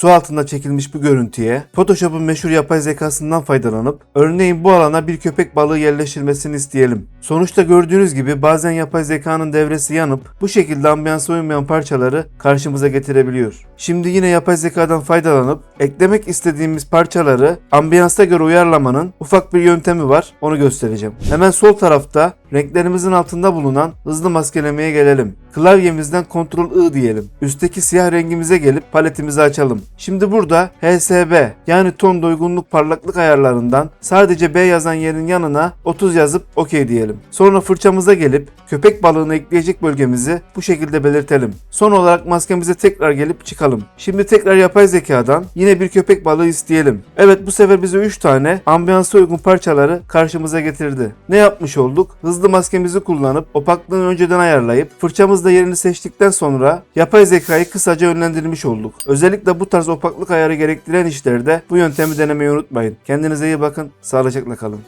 su altında çekilmiş bu görüntüye Photoshop'un meşhur yapay zekasından faydalanıp örneğin bu alana bir köpek balığı yerleştirilmesini isteyelim. Sonuçta gördüğünüz gibi bazen yapay zekanın devresi yanıp bu şekilde ambiyansa uymayan parçaları karşımıza getirebiliyor. Şimdi yine yapay zekadan faydalanıp eklemek istediğimiz parçaları ambiyansa göre uyarlamanın ufak bir yöntemi var. Onu göstereceğim. Hemen sol tarafta renklerimizin altında bulunan hızlı maskelemeye gelelim. Klavyemizden Ctrl I diyelim. Üstteki siyah rengimize gelip paletimizi açalım. Şimdi burada HSB yani ton doygunluk parlaklık ayarlarından sadece B yazan yerin yanına 30 yazıp OK diyelim. Sonra fırçamıza gelip köpek balığını ekleyecek bölgemizi bu şekilde belirtelim. Son olarak maskemize tekrar gelip çıkalım. Şimdi tekrar yapay zekadan yine bir köpek balığı isteyelim. Evet bu sefer bize 3 tane ambiyansa uygun parçaları karşımıza getirdi. Ne yapmış olduk? Hızlı maskemizi kullanıp opaklığını önceden ayarlayıp fırçamızla yerini seçtikten sonra yapay zekayı kısaca yönlendirmiş olduk. Özellikle bu tarz opaklık ayarı gerektiren işlerde bu yöntemi denemeyi unutmayın. Kendinize iyi bakın, sağlıcakla kalın.